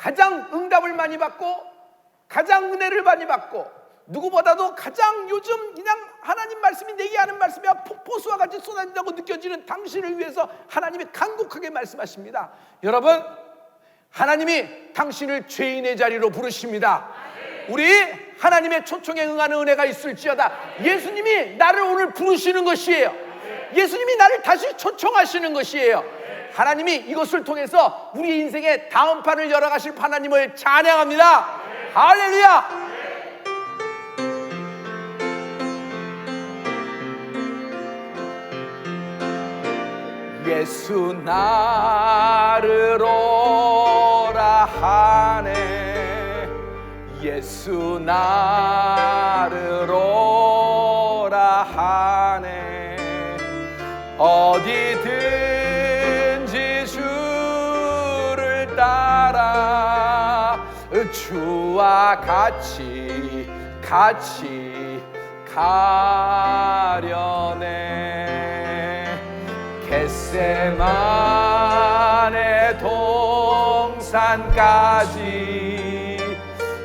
가장 응답을 많이 받고 가장 은혜를 많이 받고 누구보다도 가장 요즘 그냥 하나님 말씀이 내게 하는 말씀이 폭포수와 같이 쏟아진다고 느껴지는 당신을 위해서 하나님이 간곡하게 말씀하십니다. 여러분, 하나님이 당신을 죄인의 자리로 부르십니다. 우리 하나님의 초청에 응하는 은혜가 있을지어다. 예수님이 나를 오늘 부르시는 것이에요. 예수님이 나를 다시 초청하시는 것이에요. 하나님이 이것을 통해서 우리 인생의 다음 판을 열어가실 하나님을 찬양합니다. 할렐루야! 예수 나를 오라 하네 예수 나를 오라 하네 어디든 주와 같이 같이 가려네. 겟세만의 동산까지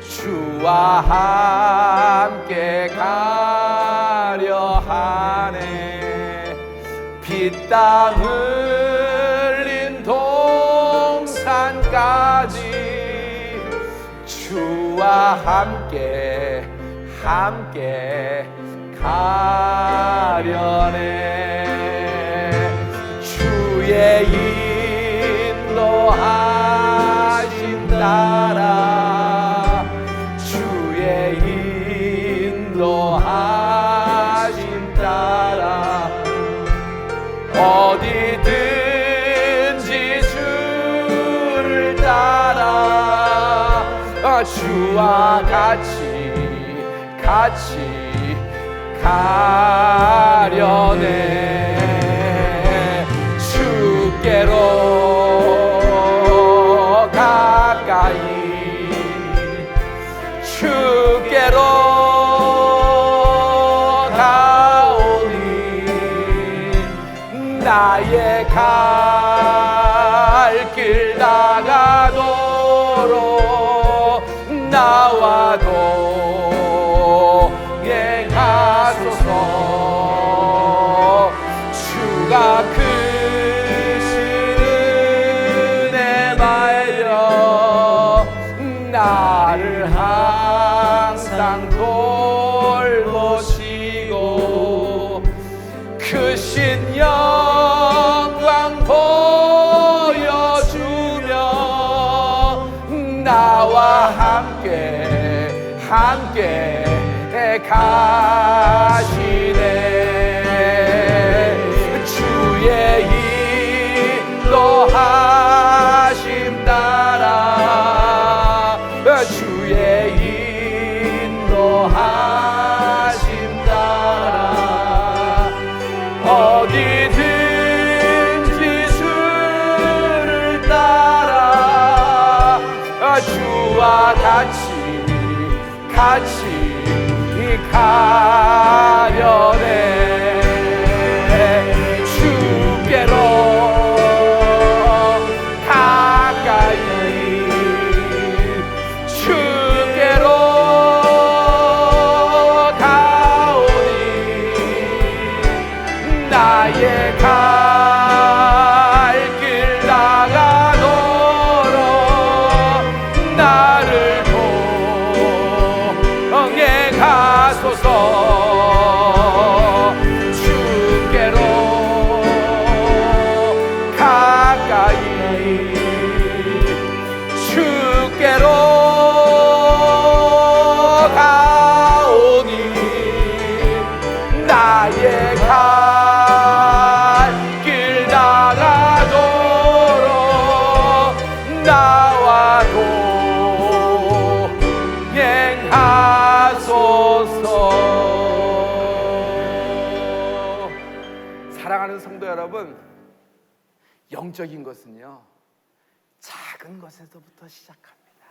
주와 함께 가려 하네. 피땀 흘 주와 함께 함께 가려네. 주의 인도하심 따라. 주의 인도하심 따라. 어디든지 주를 따라 아, 주와 같이 같이 가려네. 주께로 가까이 주께로 가오니 나의 갈 길 나가도 나와도 행하소서. 주가 크신 은혜 말려 나를 크신 영광 보여주며 나와 함께 함께 가시네. 주의 인도하심 따라 주의 인도하심 따라 어디든지 주를 따라 주와 같이 같이 가려네. 주께로 가까이 주께로 가오니 나의 갈 동 사랑하는 성도 여러분 영적인 것은요 작은 것에서부터 시작합니다